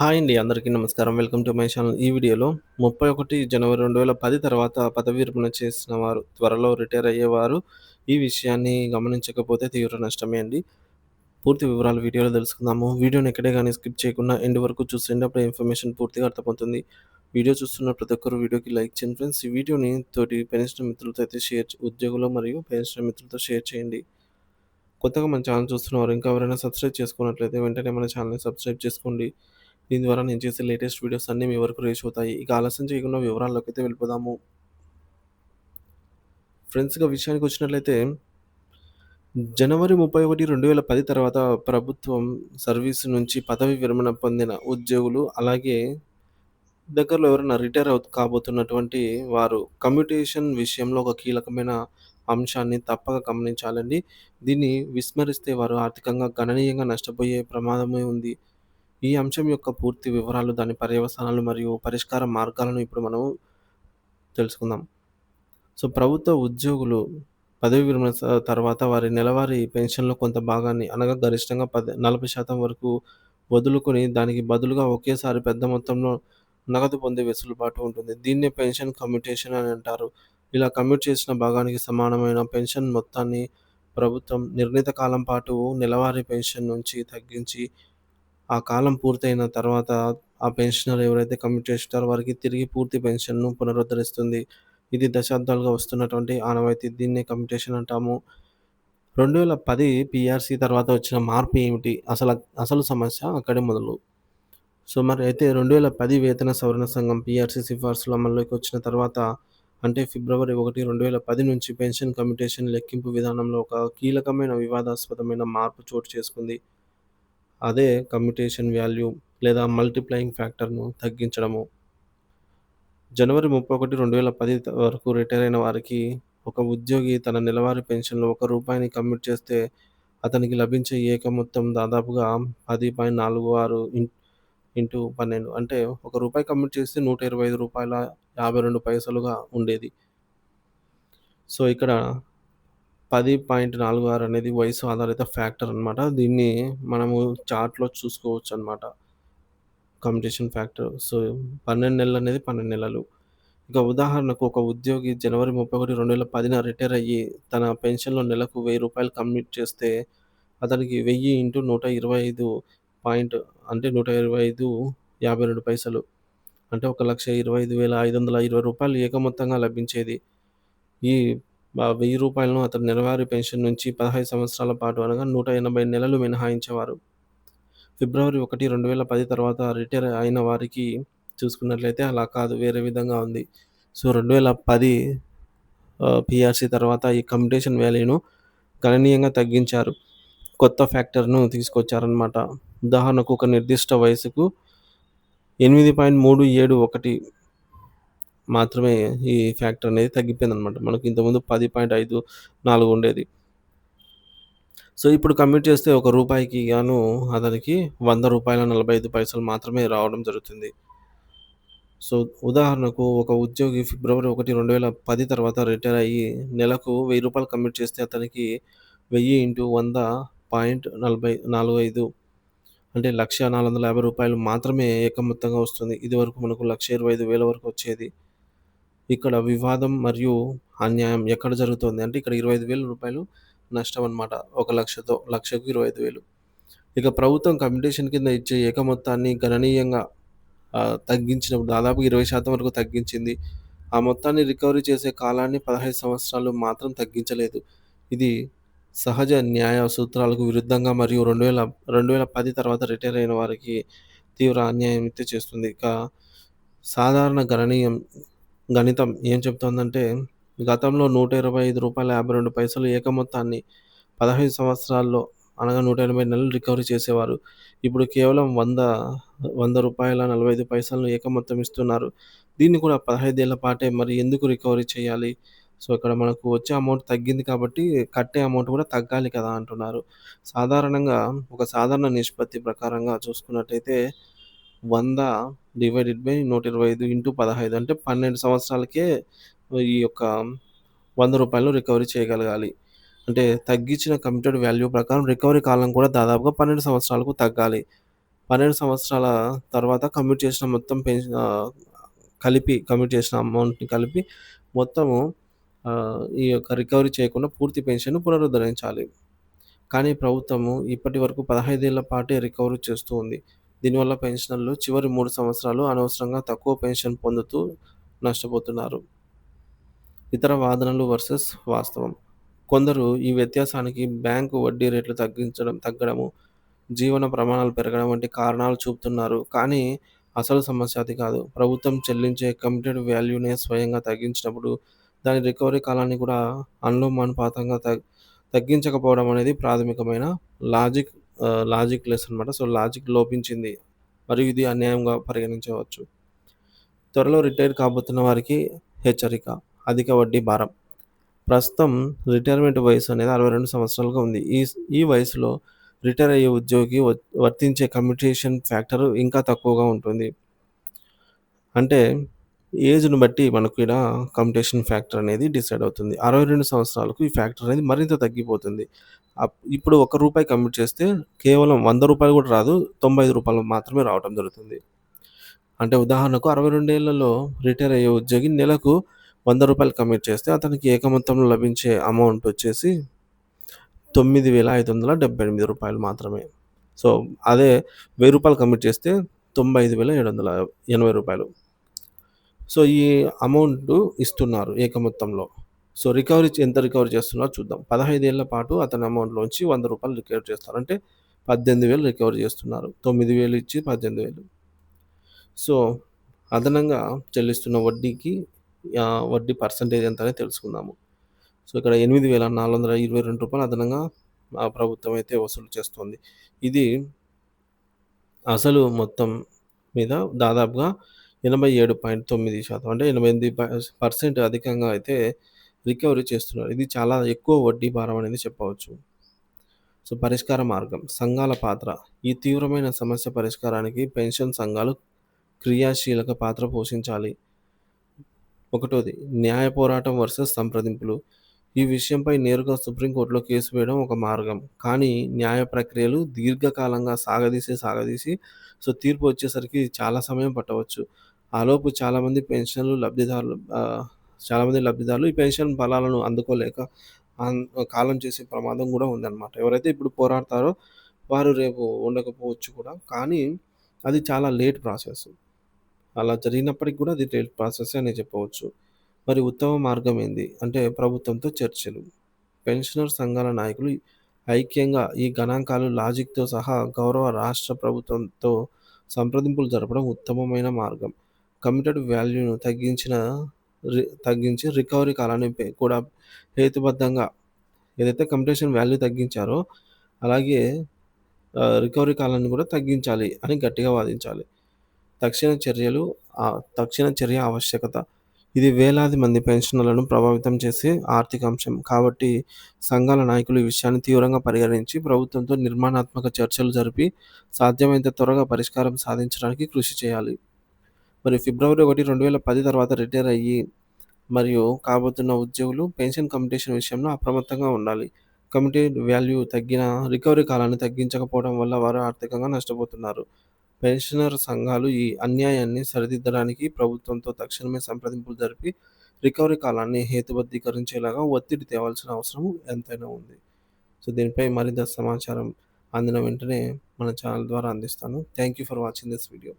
Hi అండి. అందరికీ నమస్కారం. Welcome to my channel. ఈ వీడియోలో 31 జనవరి 2010 తర్వాత పదవి విరమణ చేసిన వారు, త్వరలో రిటైర్ అయ్యేవారు ఈ విషయాన్ని గమనించకపోతే తీవ్ర నష్టమే అండి. పూర్తి వివరాలు వీడియోలో తెలుసుకుందాము. వీడియోని ఎక్కడే కానీ స్కిప్ చేయకుండా ఎండ్ వరకు చూసేయండి. అప్పుడే ఇన్ఫర్మేషన్ పూర్తిగా అర్థమవుతుంది. వీడియో చూస్తున్న ప్రతి ఒక్కరు వీడియోకి లైక్ చేయండి ఫ్రెండ్స్. ఈ వీడియోని తోటి పెన్షన్ మిత్రులతో అయితే షేర్ ఉద్యోగులు మరియు పెన్షన్ మిత్రులతో షేర్ చేయండి. కొత్తగా మన ఛానల్ చూస్తున్నవారు ఇంకా ఎవరైనా సబ్స్క్రైబ్ చేసుకున్నట్లయితే వెంటనే మన ఛానల్‌ని సబ్స్క్రైబ్ చేసుకోండి. దీని ద్వారా నేను చేసే లేటెస్ట్ వీడియోస్ అన్నీ మీ వరకు రీచ్ అవుతాయి. ఇక ఆలస్యం చేయకుండా వివరాల్లోకైతే వెళ్ళిపోదాము. ఫ్రెండ్స్గా విషయానికి వచ్చినట్లయితే జనవరి 31, 2010 తర్వాత ప్రభుత్వం సర్వీస్ నుంచి పదవి విరమణ పొందిన ఉద్యోగులు, అలాగే దగ్గరలో ఎవరైనా రిటైర్ అవు కాబోతున్నటువంటి వారు కమ్యూటేషన్ విషయంలో ఒక కీలకమైన అంశాన్ని తప్పక గమనించాలండి. దీన్ని విస్మరిస్తే వారు ఆర్థికంగా గణనీయంగా నష్టపోయే ప్రమాదమే ఉంది. ఈ అంశం యొక్క పూర్తి వివరాలు, దాని పర్యవసానాలు మరియు పరిష్కార మార్గాలను ఇప్పుడు మనం తెలుసుకుందాం. సో, ప్రభుత్వ ఉద్యోగులు పదవి విరమణ తర్వాత వారి నెలవారీ పెన్షన్‌లో కొంత భాగాన్ని అనగా గరిష్టంగా పది నలభై శాతం వరకు వదులుకొని దానికి బదులుగా ఒకేసారి పెద్ద మొత్తంలో నగదు పొందే వెసులుబాటు ఉంటుంది. దీన్నే పెన్షన్ కమ్యూటేషన్ అని అంటారు. ఇలా కమ్యూట్ చేసిన భాగానికి సమానమైన పెన్షన్ మొత్తాన్ని ప్రభుత్వం నిర్ణీత కాలం పాటు నెలవారీ పెన్షన్ నుంచి తగ్గించి, ఆ కాలం పూర్తయిన తర్వాత ఆ పెన్షనర్ ఎవరైతే కమిట్ చేస్తారో వారికి తిరిగి పూర్తి పెన్షన్‌ను పునరుద్ధరిస్తుంది. ఇది దశాబ్దాలుగా వస్తున్నటువంటి ఆనవాయితీ. దీన్నే కమిటేషన్ అంటాము. 2010 పీఆర్సీ తర్వాత వచ్చిన మార్పు ఏమిటి? అసలు అసలు సమస్య అక్కడే మొదలు. సో, మరి అయితే 2010 వేతన సవరణ సంఘం పిఆర్సీ సిఫార్సులు అమల్లోకి వచ్చిన తర్వాత అంటే ఫిబ్రవరి 1, 2010 నుంచి పెన్షన్ కమిటేషన్ లెక్కింపు విధానంలో ఒక కీలకమైన వివాదాస్పదమైన మార్పు చోటు చేసుకుంది. అదే కమ్యూటేషన్ వాల్యూ లేదా మల్టిప్లయింగ్ ఫ్యాక్టర్‌ను తగ్గించడము. జనవరి 31, 2010 వరకు రిటైర్ అయిన వారికి ఒక ఉద్యోగి తన నెలవారీ పెన్షన్‌లో ఒక రూపాయిని కమ్యూట్ చేస్తే అతనికి లభించే ఏక మొత్తం దాదాపుగా పది పాయింట్ నాలుగు ఆరు ఇంటూ 12 అంటే ఒక రూపాయి కమ్యూట్ చేస్తే నూట ఇరవై ఐదు రూపాయల యాభై రెండు పైసలుగా ఉండేది. సో, ఇక్కడ పది పాయింట్ నాలుగు ఆరు అనేది వయసు ఆధారిత ఫ్యాక్టర్ అనమాట దీన్ని మనము చార్ట్లో చూసుకోవచ్చు అనమాట కాంపిటీషన్ ఫ్యాక్టర్. సో పన్నెండు నెలలు అనేది పన్నెండు నెలలు. ఇక ఉదాహరణకు ఒక ఉద్యోగి జనవరి ముప్పై ఒకటి రెండు వేల పదిన రిటైర్ అయ్యి తన పెన్షన్లో నెలకు వెయ్యి రూపాయలు కమ్యూట్ చేస్తే అతనికి వెయ్యి ఇంటూ నూట ఇరవై ఐదు పాయింట్ అంటే నూట ఇరవై ఐదు యాభై రెండు పైసలు. అంటే ఒక లక్ష ఇరవై ఐదు వేల ఐదు వందల ఇరవై రూపాయలు ఏకమొత్తంగా లభించేది. ఈ వెయ్యి రూపాయలను అతని నెలవారీ పెన్షన్ నుంచి 15 సంవత్సరాల పాటు అనగా 180 నెలలు మినహాయించేవారు. ఫిబ్రవరి 1, 2010 తర్వాత రిటైర్ అయిన వారికి చూసుకున్నట్లయితే అలా కాదు. వేరే విధంగా ఉంది. సో, రెండు వేల పది పిఆర్సీ తర్వాత ఈ కమ్యూటేషన్ వాల్యూను గణనీయంగా తగ్గించారు. కొత్త ఫ్యాక్టర్‌ను తీసుకొచ్చారనమాట ఉదాహరణకు ఒక నిర్దిష్ట వయసుకు 8.371 మాత్రమే ఈ ఫ్యాక్టర్ అనేది తగ్గిపోయిందన్నమాట. మనకు ఇంతకుముందు 10.54 ఉండేది. సో, ఇప్పుడు కమ్యూట్ చేస్తే ఒక రూపాయికి గాను అతనికి వంద రూపాయల నలభై ఐదు పైసలు మాత్రమే రావడం జరుగుతుంది. సో, ఉదాహరణకు ఒక ఉద్యోగి ఫిబ్రవరి 1, 2010 తర్వాత రిటైర్ అయ్యి నెలకు వెయ్యి రూపాయలు కమ్యూట్ చేస్తే అతనికి వెయ్యి ఇంటూ 100.45 అంటే 1,450 రూపాయలు మాత్రమే ఏకమొత్తంగా వస్తుంది వస్తుంది. ఇదివరకు మనకు 1,25,000 వరకు వచ్చేది. ఇక్కడ వివాదం మరియు అన్యాయం ఎక్కడ జరుగుతుంది అంటే ఇక్కడ ఇరవై వేలు రూపాయలు నష్టం అనమాట ఒక లక్షతో లక్షకు ఇరవై ఐదు వేలు ఇక ప్రభుత్వం కమ్యూనికేషన్ కింద ఇచ్చే ఏక మొత్తాన్ని గణనీయంగా తగ్గించినప్పుడు దాదాపు 20% వరకు తగ్గించింది. ఆ మొత్తాన్ని రికవరీ చేసే కాలాన్ని 15 సంవత్సరాలు మాత్రం తగ్గించలేదు. ఇది సహజ న్యాయ సూత్రాలకు విరుద్ధంగా మరియు 2000 2010 తర్వాత రిటైర్ అయిన వారికి తీవ్ర అన్యాయం అయితే చేస్తుంది. ఇక సాధారణ గణనీయం గణితం ఏం చెప్తోందంటే గతంలో నూట ఇరవై ఐదు రూపాయల యాభై రెండు పైసలు ఏక మొత్తాన్ని 15 సంవత్సరాల్లో అనగా 180 నెలలు రికవరీ చేసేవారు. ఇప్పుడు కేవలం 100 రూ. 100.45 ఏక మొత్తం ఇస్తున్నారు. దీన్ని కూడా పదహైదేళ్ళ పాటే మరి ఎందుకు రికవరీ చేయాలి? సో, ఇక్కడ మనకు వచ్చే అమౌంట్ తగ్గింది కాబట్టి కట్టే అమౌంట్ కూడా తగ్గాలి కదా! అంటున్నారు. సాధారణంగా ఒక సాధారణ నిష్పత్తి ప్రకారంగా చూసుకున్నట్టయితే 100 డివైడెడ్ బై 125 ఇంటూ 15 అంటే 12 సంవత్సరాలకే ఈ యొక్క వంద రూపాయలు రికవరీ చేయగలగాలి. అంటే తగ్గించిన కమ్యూటెడ్ వాల్యూ ప్రకారం రికవరీ కాలం కూడా దాదాపుగా 12 సంవత్సరాలకు తగ్గాలి. 12 సంవత్సరాల తర్వాత కమ్యూట్ చేసిన మొత్తం పెన్షన్ కలిపి కమ్యూట్ చేసిన అమౌంట్‌ని కలిపి మొత్తము ఆహ్, ఈ యొక్క రికవరీ చేయకుండా పూర్తి పెన్షన్‌ను పునరుద్ధరించాలి. కానీ ప్రభుత్వము ఇప్పటి వరకు 15 ఏళ్ళ పాటే రికవరీ చేస్తూ ఉంది. దీనివల్ల పెన్షనర్లు చివరి మూడు సంవత్సరాలు అనవసరంగా తక్కువ పెన్షన్ పొందుతూ నష్టపోతున్నారు. ఇతర వాదనలు వర్సెస్ వాస్తవం. కొందరు ఈ వ్యత్యాసానికి బ్యాంకు వడ్డీ రేట్లు తగ్గించడం తగ్గడము, జీవన ప్రమాణాలు పెరగడం వంటి కారణాలు చూపుతున్నారు. కానీ అసలు సమస్య అది కాదు. ప్రభుత్వం చెల్లించే కమిటెడ్ వాల్యూనే స్వయంగా తగ్గించినప్పుడు దాని రికవరీ కాలాన్ని కూడా అనులోమానుపాతంగా తగ్గించకపోవడం అనేది ప్రాథమికమైన లాజిక్ లాజిక్ లెస్ అనమాట. సో, లాజిక్ లోపించింది. మరియు ఇది అన్యాయంగా పరిగణించవచ్చు. త్వరలో రిటైర్ కాబోతున్న వారికి హెచ్చరిక. అధిక వడ్డీ భారం. ప్రస్తుతం రిటైర్మెంట్ వయసు అనేది 62 సంవత్సరాలుగా ఉంది. ఈ ఈ వయసులో రిటైర్ అయ్యే ఉద్యోగి వ వర్తించే కమ్యూటేషన్ ఫ్యాక్టర్ ఇంకా తక్కువగా ఉంటుంది. అంటే ఏజ్‌ని బట్టి మనకు ఈడ కమ్యూటేషన్ ఫ్యాక్టర్ అనేది డిసైడ్ అవుతుంది. 62 సంవత్సరాలకు ఈ ఫ్యాక్టర్ అనేది మరింత తగ్గిపోతుంది. ఇప్పుడు ఒక రూపాయి కమిట్ చేస్తే కేవలం వంద రూపాయలు కూడా రాదు తొంభై ఐదు రూపాయలు మాత్రమే రావడం జరుగుతుంది. అంటే ఉదాహరణకు అరవై రెండు ఏళ్ళలో రిటైర్ అయ్యే ఉద్యోగి నెలకు వంద రూపాయలు కమిట్ చేస్తే అతనికి ఏకమొత్తంలో లభించే అమౌంట్ వచ్చేసి తొమ్మిది వేల ఐదు వందల డెబ్బై ఎనిమిది రూపాయలు మాత్రమే. సో అదే వెయ్యి రూపాయలు కమిట్ చేస్తే తొంభై ఐదు వేల ఏడు వందల ఎనభై రూపాయలు. సో ఈ అమౌంట్ ఇస్తున్నారు ఏకమొత్తంలో. సో, రికవరీ ఎంత రికవరీ చేస్తున్నారో చూద్దాం. 15 ఏళ్ళ పాటు అతని అమౌంట్‌లోంచి వంద రూపాయలు రికవరీ చేస్తారు. అంటే 18,000 రికవర్ చేస్తున్నారు. 9,000 ఇచ్చి 18,000 సో, అదనంగా చెల్లిస్తున్న వడ్డీకి వడ్డీ పర్సెంటేజ్ ఎంత అనేది తెలుసుకుందాము. సో, ఇక్కడ ఎనిమిది వేల నాలుగు వందల ఇరవై రెండు రూపాయలు అదనంగా ఆ ప్రభుత్వం అయితే వసూలు చేస్తుంది. ఇది అసలు మొత్తం మీద దాదాపుగా 87.9% అంటే ఎనభై ఎనిమిది పర్సెంట్ అధికంగా అయితే రికవరీ చేస్తున్నారు. ఇది చాలా ఎక్కువ వడ్డీ భారం అనేది చెప్పవచ్చు. సో, పరిష్కార మార్గం. సంఘాల పాత్ర. ఈ తీవ్రమైన సమస్య పరిష్కారానికి పెన్షన్ సంఘాలు క్రియాశీలక పాత్ర పోషించాలి. ఒకటోది న్యాయ పోరాటం వర్సెస్ సంప్రదింపులు. ఈ విషయంపై నేరుగా సుప్రీంకోర్టులో కేసు వేయడం ఒక మార్గం. కానీ న్యాయ ప్రక్రియలు దీర్ఘకాలంగా సాగదీసి, సాగదీసి సో, తీర్పు వచ్చేసరికి చాలా సమయం పట్టవచ్చు. ఆలోపు చాలామంది పెన్షన్‌లు లబ్ధిదారులు చాలామంది లబ్ధిదారులు ఈ పెన్షన్ ఫలాలను అందుకోలేక కాలం చేసే ప్రమాదం కూడా ఉందన్నమాట. ఎవరైతే ఇప్పుడు పోరాడతారో వారు రేపు ఉండకపోవచ్చు కూడా. కానీ అది చాలా లేట్ ప్రాసెస్. అలా జరిగినప్పటికి కూడా అది లేట్ ప్రాసెస్ అని చెప్పవచ్చు. మరి ఉత్తమ మార్గం ఏంది? అంటే ప్రభుత్వంతో చర్చలు. పెన్షనర్ సంఘాల నాయకులు ఐక్యంగా ఈ గణాంకాలు లాజిక్‌తో సహా గౌరవ రాష్ట్ర ప్రభుత్వంతో సంప్రదింపులు జరపడం ఉత్తమమైన మార్గం. కమిటెడ్ వాల్యూను తగ్గించిన తగ్గించి రికవరీ కాలాన్ని కూడా హేతుబద్ధంగా ఏదైతే కమ్యూటేషన్ వాల్యూ తగ్గించారో అలాగే రికవరీ కాలాన్ని కూడా తగ్గించాలి అని గట్టిగా వాదించాలి. తక్షణ చర్యలు తక్షణ చర్య ఆవశ్యకత. ఇది వేలాది మంది పెన్షనర్లను ప్రభావితం చేసే ఆర్థిక అంశం. కాబట్టి సంఘాల నాయకులు ఈ విషయాన్ని తీవ్రంగా పరిగణించి ప్రభుత్వంతో నిర్మాణాత్మక చర్చలు జరిపి సాధ్యమైనంత త్వరగా పరిష్కారం సాధించడానికి కృషి చేయాలి. మరి ఫిబ్రవరి 1, 2010 తర్వాత రిటైర్ అయ్యి మరియు కాబోతున్న ఉద్యోగులు పెన్షన్ కమ్యూటేషన్ విషయంలో అప్రమత్తంగా ఉండాలి. కమ్యూటెడ్ వాల్యూ తగ్గిన రికవరీ కాలాన్ని తగ్గించకపోవడం వల్ల వారు ఆర్థికంగా నష్టపోతున్నారు. పెన్షనర్ సంఘాలు ఈ అన్యాయాన్ని సరిదిద్దడానికి ప్రభుత్వంతో తక్షణమే సంప్రదింపులు జరిపి రికవరీ కాలాన్ని హేతుబద్ధీకరించేలాగా ఒత్తిడి తేవాల్సిన అవసరం ఎంతైనా ఉంది. సో, దీనిపై మరింత సమాచారం అందిన వెంటనే మన ఛానల్ ద్వారా అందిస్తాను. Thank you for watching this video.